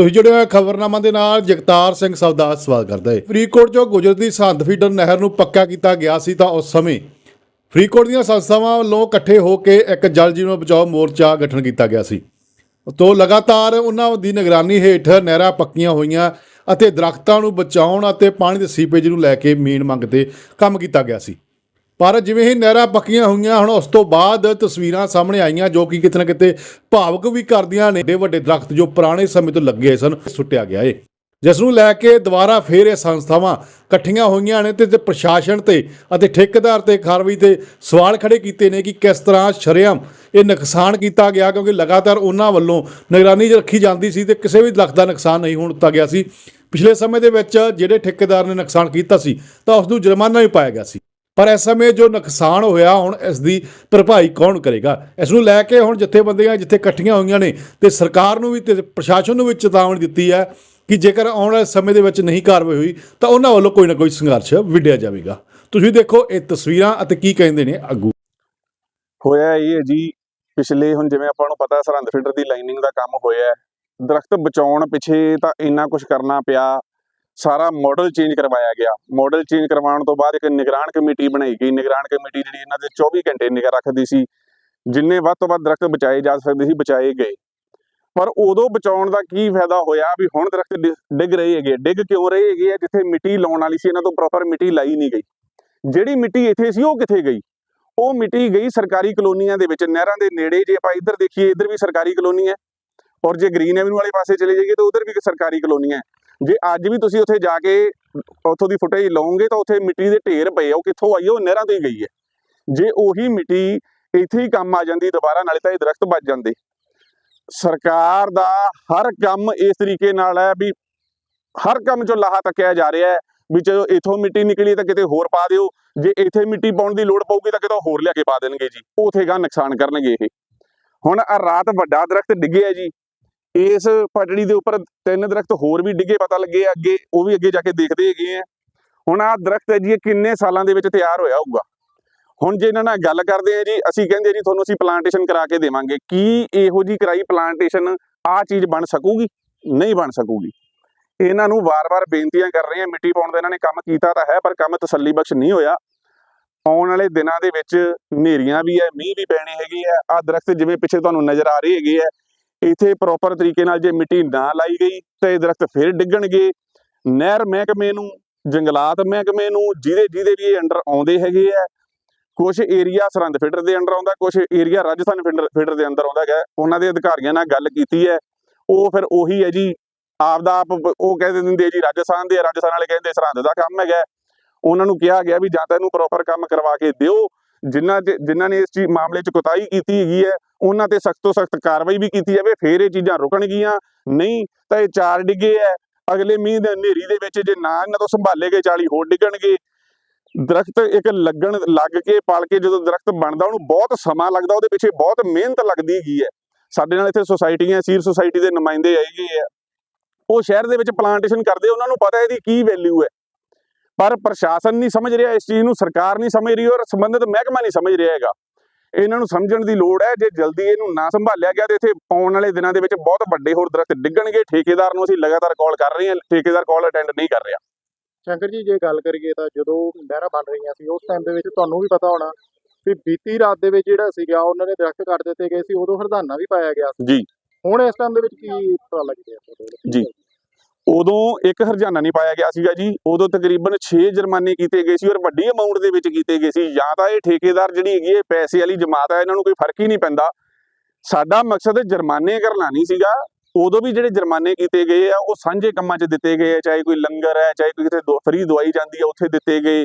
ਤੁਸੀਂ ਜੁੜੇ ਹੋਏ ਖਬਰਨਾਮਾ ਦੇ ਨਾਲ, ਜਗਤਾਰ ਸਿੰਘ ਸਵਦਾ ਸਵਾਗਤ ਕਰਦਾ ਹੈ। ਫਰੀਦਕੋਟ ਚੋਂ ਗੁਜਰਦੀ ਸੰਤ ਫੀਡਰ ਨਹਿਰ ਨੂੰ ਪੱਕਾ ਕੀਤਾ ਗਿਆ ਸੀ ਤਾਂ ਉਸ ਸਮੇਂ ਫਰੀਦਕੋਟ ਦੀਆਂ ਸੰਸਥਾਵਾਂ ਵੱਲੋਂ ਇਕੱਠੇ ਹੋ ਕੇ ਇੱਕ ਜਲ ਜੀਵਨ ਬਚਾਓ ਮੋਰਚਾ ਗਠਨ ਕੀਤਾ ਗਿਆ ਸੀ। ਤੋਂ ਲਗਾਤਾਰ ਉਹਨਾਂ ਦੀ ਨਿਗਰਾਨੀ ਹੇਠ ਨਹਿਰਾਂ ਪੱਕੀਆਂ ਹੋਈਆਂ ਅਤੇ ਦਰਖਤਾਂ ਨੂੰ ਬਚਾਉਣ ਅਤੇ ਪਾਣੀ ਦੇ ਸੀਪੇਜ ਨੂੰ ਲੈ ਕੇ ਮੇਨ ਮੰਗ ਤੇ ਕੰਮ ਕੀਤਾ ਗਿਆ ਸੀ। ਪਰ ਜਿਵੇਂ ਹੀ ਨਹਿਰਾਂ ਪੱਕੀਆਂ ਹੋਈਆਂ ਹੁਣ ਉਸ ਤੋਂ ਬਾਅਦ ਤਸਵੀਰਾਂ ਸਾਹਮਣੇ ਆਈਆਂ ਜੋ ਕਿ ਕਿਤੇ ਨਾ ਕਿਤੇ ਭਾਵਕ ਵੀ ਕਰਦੀਆਂ ਨੇ। ਏਡੇ ਵੱਡੇ ਦਰਖਤ ਜੋ ਪੁਰਾਣੇ ਸਮੇਂ ਤੋਂ ਲੱਗੇ ਸਨ, ਸੁੱਟਿਆ ਗਿਆ ਏ। ਜਿਸ ਨੂੰ ਲੈ ਕੇ ਦੁਬਾਰਾ ਫੇਰ ਇਹ ਸੰਸਥਾਵਾਂ ਇਕੱਠੀਆਂ ਹੋਈਆਂ ਨੇ ਤੇ ਪ੍ਰਸ਼ਾਸਨ ਤੇ ਅਤੇ ਠੇਕੇਦਾਰ ਤੇ ਕਾਰਵਾਈ ਤੇ ਸਵਾਲ ਖੜੇ ਕੀਤੇ ਨੇ ਕਿ ਕਿਸ ਤਰ੍ਹਾਂ ਸ਼ਰੇਆਮ ਇਹ ਨੁਕਸਾਨ ਕੀਤਾ ਗਿਆ ਕਿਉਂਕਿ ਲਗਾਤਾਰ ਉਹਨਾਂ ਵੱਲੋਂ ਨਿਗਰਾਨੀ ਰੱਖੀ ਜਾਂਦੀ ਸੀ ਤੇ ਕਿਸੇ ਵੀ ਦਰਖਤ ਦਾ ਨੁਕਸਾਨ ਨਹੀਂ ਹੋਣ ਦਿੱਤਾ ਗਿਆ ਸੀ। ਪਿਛਲੇ ਸਮੇਂ ਦੇ ਵਿੱਚ ਜਿਹੜੇ ਠੇਕੇਦਾਰ ਨੇ ਨੁਕਸਾਨ ਕੀਤਾ ਸੀ ਤਾਂ ਉਸ ਨੂੰ ਜੁਰਮਾਨਾ ਵੀ ਪਾਇਆ ਗਿਆ ਸੀ। ਪਰ ਇਸ ਸਮੇਂ ਜੋ ਨੁਕਸਾਨ ਹੋਇਆ, ਹੁਣ ਇਸ ਦੀ ਭਰਪਾਈ ਕੌਣ ਕਰੇਗਾ? ਇਸ ਨੂੰ ਲੈ ਕੇ ਹੁਣ ਜਥੇਬੰਦੀਆਂ ਜਿੱਥੇ ਇਕੱਠੀਆਂ ਹੋਈਆਂ ਨੇ ਤੇ ਸਰਕਾਰ ਨੂੰ ਵੀ ਤੇ ਪ੍ਰਸ਼ਾਸਨ ਨੂੰ ਵੀ ਚੇਤਾਵਨੀ ਦਿੱਤੀ ਹੈ ਕਿ ਜੇਕਰ ਆਉਣ ਵਾਲੇ ਸਮੇਂ ਦੇ ਵਿੱਚ ਨਹੀਂ ਕਾਰਵਾਈ ਹੋਈ, ਤਾਂ ਉਹਨਾਂ ਵੱਲੋਂ ਕੋਈ ਨਾ ਕੋਈ ਸੰਘਰਸ਼ ਵਿੱਢਿਆ ਜਾਵੇਗਾ। ਤੁਸੀਂ ਦੇਖੋ ਇਹ ਤਸਵੀਰਾਂ ਅਤੇ ਕੀ ਕਹਿੰਦੇ ਨੇ ਅੱਗੂ। ਹੋਇਆ ਇਹ ਹੈ ਜੀ, ਪਿਛਲੇ ਹੁਣ ਜਿਵੇਂ ਆਪਾਂ ਨੂੰ ਪਤਾ ਸਰਹੰਦ ਫਿਲਟਰ ਦੀ ਲਾਈਨਿੰਗ ਦਾ ਕੰਮ ਹੋਇਆ ਦਰਖਤ ਬਚਾਉਣ ਪਿੱਛੇ ਤਾਂ ਇੰਨਾ ਕੁਝ ਕਰਨਾ ਪਿਆ ਸਾਰਾ ਮਾਡਲ ਚੇਂਜ ਕਰਵਾਇਆ ਗਿਆ। ਮਾਡਲ ਚੇਂਜ ਕਰਵਾਉਣ ਤੋਂ ਬਾਅਦ ਇੱਕ ਨਿਗਰਾਨ ਕਮੇਟੀ ਬਣਾਈ ਗਈ। ਨਿਗਰਾਨ ਕਮੇਟੀ ਜਿਹੜੀ ਇਹਨਾਂ ਦੇ 24 ਘੰਟੇ ਨਿਗਰ ਰੱਖਦੀ ਸੀ, ਜਿੰਨੇ ਵੱਧ ਤੋਂ ਵੱਧ ਦਰਖਤ ਬਚਾਏ ਜਾ ਸਕਦੇ ਸੀ, ਬਚਾਏ ਗਏ। ਪਰ ਉਦੋਂ ਬਚਾਉਣ ਦਾ ਕੀ ਫਾਇਦਾ ਹੋਇਆ ਵੀ ਹੁਣ ਦਰਖਤ ਡਿੱਗ ਰਹੇ ਹੈਗੇ। ਡਿੱਗ ਕਿਉਂ ਰਹੇ ਹੈਗੇ ਆ? ਜਿੱਥੇ ਮਿੱਟੀ ਲਾਉਣ ਵਾਲੀ ਸੀ, ਇਹਨਾਂ ਤੋਂ ਪ੍ਰੋਪਰ ਮਿੱਟੀ ਲਾਈ ਨਹੀਂ ਗਈ। ਜਿਹੜੀ ਮਿੱਟੀ ਇੱਥੇ ਸੀ, ਉਹ ਕਿੱਥੇ ਗਈ? ਉਹ ਮਿੱਟੀ ਗਈ ਸਰਕਾਰੀ ਕਲੋਨੀਆਂ ਦੇ ਵਿੱਚ। ਨਹਿਰਾਂ ਦੇ ਨੇੜੇ ਜੇ ਆਪਾਂ ਇੱਧਰ ਦੇਖੀਏ, ਇੱਧਰ ਵੀ ਸਰਕਾਰੀ ਕਲੋਨੀ ਹੈ। ਔਰ ਜੇ ਗ੍ਰੀਨ ਐਵਨਿਊ ਵਾਲੇ ਪਾਸੇ ਚਲੇ ਜਾਈਏ, ਤਾਂ ਉਧਰ ਵੀ ਇੱਕ ਸਰਕਾਰੀ ਕਲੋਨੀ ਹੈ। ਜੇ ਅੱਜ ਵੀ ਤੁਸੀਂ ਉੱਥੇ ਜਾ ਕੇ ਉੱਥੋਂ ਦੀ ਫੁਟੇਜ ਲਓਗੇ ਤਾਂ ਉੱਥੇ ਮਿੱਟੀ ਦੇ ਢੇਰ ਪਏ ਆ, ਉਹ ਕਿੱਥੋਂ ਆਈ ਆ? ਉਹ ਨਹਿਰਾਂ ਤੋਂ ਹੀ ਗਈ ਹੈ ਜੇ ਉਹੀ ਮਿੱਟੀ ਇੱਥੇ ਹੀ ਕੰਮ ਆ ਜਾਂਦੀ ਦੁਬਾਰਾ, ਨਾਲੇ ਤਾਂ ਇਹ ਦਰਖਤ ਬਚ ਜਾਂਦੇ ਸਰਕਾਰ ਦਾ ਹਰ ਕੰਮ ਇਸ ਤਰੀਕੇ ਨਾਲ ਹੈ ਵੀ ਹਰ ਕੰਮ ਚੋਂ ਲਾਹਾ ਤੱਕਿਆ ਜਾ ਰਿਹਾ ਹੈ ਵੀ ਚਲੋ ਇਥੋਂ ਮਿੱਟੀ ਨਿਕਲੀ ਤਾਂ ਕਿਤੇ ਹੋਰ ਪਾ ਦਿਓ, ਜੇ ਇੱਥੇ ਮਿੱਟੀ ਪਾਉਣ ਦੀ ਲੋੜ ਪਊਗੀ ਤਾਂ ਕਿਤੋਂ ਹੋਰ ਲਿਆ ਕੇ ਪਾ ਦੇਣਗੇ ਜੀ, ਉਥੇ ਗਾ ਨੁਕਸਾਨ ਕਰਨਗੇ ਇਹ ਹੁਣ ਆ ਰਾਤ ਵੱਡਾ ਦਰਖਤ ਡਿੱਗਿਆ ਜੀ ਇਸ ਪਟੜੀ ਦੇ ਉੱਪਰ ਤਿੰਨ ਦਰਖਤ ਹੋਰ ਵੀ ਡਿੱਗੇ, ਪਤਾ ਲੱਗੇ ਅੱਗੇ, ਉਹ ਵੀ ਅੱਗੇ ਜਾ ਕੇ ਦੇਖਦੇ ਹੈਗੇ ਆ। ਹੁਣ ਆਹ ਦਰਖਤ ਹੈ ਜੀ ਕਿੰਨੇ ਸਾਲਾਂ ਦੇ ਵਿੱਚ ਤਿਆਰ ਹੋਇਆ ਹੋਊਗਾ? ਹੁਣ ਜੇ ਇਹਨਾਂ ਨਾਲ ਗੱਲ ਕਰਦੇ ਆ ਜੀ, ਅਸੀਂ ਕਹਿੰਦੇ ਜੀ, ਤੁਹਾਨੂੰ ਅਸੀਂ ਪਲਾਂਟੇਸ਼ਨ ਕਰਾ ਕੇ ਦੇਵਾਂਗੇ। ਕੀ ਇਹੋ ਜੀ ਕਰਾਈ ਪਲਾਂਟੇਸ਼ਨ ਆ ਚੀਜ਼ ਬਣ ਸਕੂਗੀ? ਨਹੀਂ ਬਣ ਸਕੂਗੀ। ਇਹਨਾਂ ਨੂੰ ਵਾਰ-ਵਾਰ ਬੇਨਤੀਆਂ ਕਰ ਰਹੇ ਆ ਮਿੱਟੀ ਪਾਉਣ ਦਾ ਇਹਨਾਂ ਨੇ ਕੰਮ ਕੀਤਾ ਤਾਂ ਹੈ, ਪਰ ਕੰਮ ਤਸੱਲੀ ਬਖਸ਼ ਨਹੀਂ ਹੋਇਆ। ਆਉਣ ਵਾਲੇ ਦਿਨਾਂ ਦੇ ਵਿੱਚ ਹਨੇਰੀਆਂ ਵੀ ਹੈ, ਮੀਂਹ ਵੀ ਪੈਣੇ ਹੈਗੇ ਆ। ਆ ਦਰਖਤ ਜਿਵੇਂ ਪਿੱਛੇ ਤੁਹਾਨੂੰ ਨਜ਼ਰ ਆ ਰਹੇ ਹੈਗੇ ਆ ਇੱਥੇ ਪ੍ਰੋਪਰ ਤਰੀਕੇ ਨਾਲ ਜੇ ਮਿੱਟੀ ਨਾ ਲਾਈ ਗਈ ਤਾਂ ਇਹ ਦਰਖਤ ਫਿਰ ਡਿੱਗਣਗੇ। ਨਹਿਰ ਮਹਿਕਮੇ ਨੂੰ, ਜੰਗਲਾਤ ਮਹਿਕਮੇ ਨੂੰ, ਜਿਹਦੇ ਜਿਹਦੇ ਵੀ ਇਹ ਅੰਡਰ ਆਉਂਦੇ ਹੈਗੇ ਆ ਕੁਝ ਏਰੀਆ ਸਰਹੰਦ ਫੀਡਰ ਦੇ ਅੰਡਰ ਆਉਂਦਾ ਕੁਝ ਏਰੀਆ ਰਾਜਸਥਾਨ ਫੀਡਰ ਫੀਡਰ ਦੇ ਅੰਦਰ ਆਉਂਦਾ ਹੈਗਾ, ਉਹਨਾਂ ਦੇ ਅਧਿਕਾਰੀਆਂ ਨਾਲ ਗੱਲ ਕੀਤੀ ਹੈ। ਉਹ ਫਿਰ ਉਹੀ ਹੈ ਜੀ, ਆਪਦਾ ਆਪ ਉਹ ਕਹਿ ਦਿੰਦੇ ਜੀ, ਰਾਜਸਥਾਨ ਦੇ ਰਾਜਸਥਾਨ ਵਾਲੇ ਕਹਿੰਦੇ ਸਰਹੰਦ ਦਾ ਕੰਮ ਹੈਗਾ। ਉਹਨਾਂ ਨੂੰ ਕਿਹਾ ਗਿਆ ਵੀ ਜਾਂ ਤਾਂ ਇਹਨੂੰ ਪ੍ਰੋਪਰ ਕੰਮ ਕਰਵਾ ਕੇ ਦਿਓ। ਜਿਨ੍ਹਾਂ ਤੇ ਜਿਨ੍ਹਾਂ ਨੇ ਇਸ ਚੀਜ਼ ਮਾਮਲੇ 'ਚ ਕੁਤਾਈ ਕੀਤੀ ਹੈਗੀ ਹੈ ਉਹਨਾਂ ਤੇ ਸਖਤ ਤੋਂ ਸਖਤ ਕਾਰਵਾਈ ਵੀ ਕੀਤੀ ਜਾਵੇ, ਫੇਰ ਇਹ ਚੀਜ਼ਾਂ ਰੁਕਣਗੀਆਂ। ਨਹੀਂ ਤਾਂ ਇਹ ਚਾਰ ਡਿੱਗੇ ਹੈ ਅਗਲੇ ਮੀਂਹ ਦੇ ਹਨੇਰੀ ਦੇ ਵਿੱਚ ਜੇ ਨਾ ਇਹਨਾਂ ਤੋਂ ਸੰਭਾਲੇ ਗਏ 40 ਹੋਰ ਡਿੱਗਣਗੇ। ਦਰਖਤ ਇੱਕ ਲੱਗਣ ਲੱਗ ਕੇ, ਪਾਲ ਕੇ ਜਦੋਂ ਦਰਖਤ ਬਣਦਾ, ਉਹਨੂੰ ਬਹੁਤ ਸਮਾਂ ਲੱਗਦਾ, ਉਹਦੇ ਪਿੱਛੇ ਬਹੁਤ ਮਿਹਨਤ ਲੱਗਦੀ ਹੈਗੀ ਹੈ ਸਾਡੇ ਨਾਲ ਇੱਥੇ ਸੁਸਾਇਟੀਆਂ, ਸੀਰ ਸੁਸਾਇਟੀ ਦੇ ਨੁਮਾਇੰਦੇ ਆਏਗੇ ਆ ਉਹ ਸ਼ਹਿਰ ਦੇ ਵਿੱਚ ਪਲਾਂਟੇਸ਼ਨ ਕਰਦੇ, ਉਹਨਾਂ ਨੂੰ ਪਤਾ ਇਹਦੀ ਕੀ ਵੈਲਿਊ ਹੈ ਪਰ ਪ੍ਰਸ਼ਾਸਨ ਨਹੀਂ ਸਮਝ ਰਿਹਾ, ਇਸ ਚੀਜ਼ ਨੂੰ ਸਰਕਾਰ ਨਹੀਂ ਸਮਝ ਰਹੀ ਔਰ ਸੰਬੰਧਿਤ ਮਹਿਕਮਾ ਨਹੀਂ ਸਮਝ ਰਿਹਾ ਹੈਗਾ। ਇਹਨਾਂ ਨੂੰ ਸਮਝਣ ਦੀ ਲੋੜ ਹੈ ਜੇ ਜਲਦੀ ਇਹਨੂੰ ਨਾ ਸੰਭਾਲਿਆ ਗਿਆ ਤੇ ਇੱਥੇ ਆਉਣ ਵਾਲੇ ਦਿਨਾਂ ਦੇ ਵਿੱਚ ਬਹੁਤ ਵੱਡੇ ਹੋਰ ਦਰਖਤ ਡਿੱਗਣਗੇ ਠੇਕੇਦਾਰ ਨੂੰ ਅਸੀਂ ਲਗਾਤਾਰ ਕਾਲ ਕਰ ਰਹੇ ਹਾਂ ਠੇਕੇਦਾਰ ਕਾਲ ਅਟੈਂਡ ਨਹੀਂ ਕਰ ਰਿਹਾ ਸ਼ੰਕਰ ਜੀ ਜੇ ਗੱਲ ਕਰੀਏ ਤਾਂ ਜਦੋਂ ਨਹਿਰਾਂ ਬਣ ਰਹੀਆਂ ਸੀ ਉਸ ਟਾਈਮ ਦੇ ਵਿੱਚ ਤੁਹਾਨੂੰ ਵੀ ਪਤਾ ਹੋਣਾ ਵੀ ਬੀਤੀ ਰਾਤ ਦੇ ਵਿੱਚ ਜਿਹੜਾ ਸੀਗਾ ਉਹਨਾਂ ਨੇ ਦਰਖਤ ਕੱਟ ਦਿੱਤੇ ਗਏ ਸੀ ਉਦੋਂ ਹਰਦਾਨਾ ਵੀ ਪਾਇਆ ਗਿਆ ਸੀ ਜੀ। ਹੁਣ ਇਸ ਟਾਈਮ ਦੇ ਵਿੱਚ ਕੀ ਪਤਾ ਲੱਗ ਰਿਹਾ? ਜੀ। ਉਦੋਂ ਇੱਕ ਹਰਜਾਨਾ ਨਹੀਂ ਪਾਇਆ ਗਿਆ ਸੀਗਾ ਜੀ। ਉਦੋਂ ਤਕਰੀਬਨ 6 ਜੁਰਮਾਨੇ ਕੀਤੇ ਗਏ ਸੀ ਔਰ ਵੱਡੀ ਅਮਾਉਂਟ ਦੇ ਵਿੱਚ ਕੀਤੇ ਗਏ ਸੀ। ਜਾਂ ਤਾਂ ਇਹ ਠੇਕੇਦਾਰ ਜਿਹੜੀ ਹੈਗੀ ਹੈ, ਪੈਸੇ ਵਾਲੀ ਜਮਾਤ ਹੈ ਇਹਨਾਂ ਨੂੰ ਕੋਈ ਫ਼ਰਕ ਹੀ ਨਹੀਂ ਪੈਂਦਾ। ਸਾਡਾ ਮਕਸਦ ਜੁਰਮਾਨੇ ਕਰਨਾ ਨਹੀਂ ਸੀਗਾ। ਉਦੋਂ ਵੀ ਜਿਹੜੇ ਜੁਰਮਾਨੇ ਕੀਤੇ ਗਏ ਆ, ਉਹ ਸਾਂਝੇ ਕੰਮਾਂ 'ਚ ਦਿੱਤੇ ਗਏ ਆ। ਚਾਹੇ ਕੋਈ ਲੰਗਰ ਹੈ ਚਾਹੇ ਕੋਈ ਕਿਤੇ ਫਰੀ ਦਵਾਈ ਜਾਂਦੀ ਹੈ ਉੱਥੇ ਦਿੱਤੇ ਗਏ।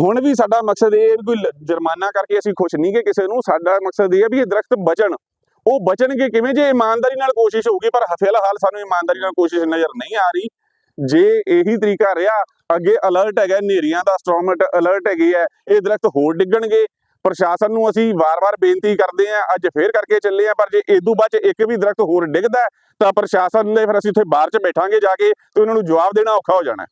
ਹੁਣ ਵੀ ਸਾਡਾ ਮਕਸਦ ਇਹ ਹੈ ਵੀ ਕੋਈ ਜੁਰਮਾਨਾ ਕਰਕੇ ਅਸੀਂ ਖੁਸ਼ ਨਹੀਂ ਕਿ ਕਿਸੇ ਨੂੰ। ਸਾਡਾ ਮਕਸਦ ਇਹ ਹੈ ਵੀ ਇਹ ਦਰਖਤ ਬਚਣ। ਉਹ ਬਚਣਗੇ ਕਿਵੇਂ? ਜੇ ਇਮਾਨਦਾਰੀ ਨਾਲ ਕੋਸ਼ਿਸ਼ ਹੋਊਗੀ, ਪਰ ਫਿਲਹਾਲ ਸਾਨੂੰ ਇਮਾਨਦਾਰੀ ਨਾਲ ਕੋਸ਼ਿਸ਼ ਨਜ਼ਰ ਨਹੀਂ ਆ ਰਹੀ। ਜੇ ਇਹੀ ਤਰੀਕਾ ਰਿਹਾ, ਅੱਗੇ ਅਲਰਟ ਹੈਗਾ, ਹਨੇਰੀਆਂ ਦਾ ਸਟ੍ਰੋਮਟ ਅਲਰਟ ਹੈਗੀ ਹੈ ਇਹ ਦਰਖਤ ਹੋਰ ਡਿੱਗਣਗੇ। ਪ੍ਰਸ਼ਾਸਨ ਨੂੰ ਅਸੀਂ ਵਾਰ-ਵਾਰ ਬੇਨਤੀ ਕਰਦੇ ਆਂ ਅੱਜ ਫੇਰ ਕਰਕੇ ਚੱਲੇ ਆਂ ਪਰ ਜੇ ਇਦੋਂ ਬਾਅਦ ਇੱਕ ਵੀ ਦਰਖਤ ਹੋਰ ਡਿੱਗਦਾ ਤਾਂ ਪ੍ਰਸ਼ਾਸਨ ਨੇ ਫਿਰ ਅਸੀਂ ਉੱਥੇ ਬਾਹਰ 'ਚ ਬੈਠਾਂਗੇ ਜਾ ਕੇ ਤੇ ਉਹਨਾਂ ਨੂੰ ਜਵਾਬ ਦੇਣਾ ਔਖਾ ਹੋ ਜਾਣਾ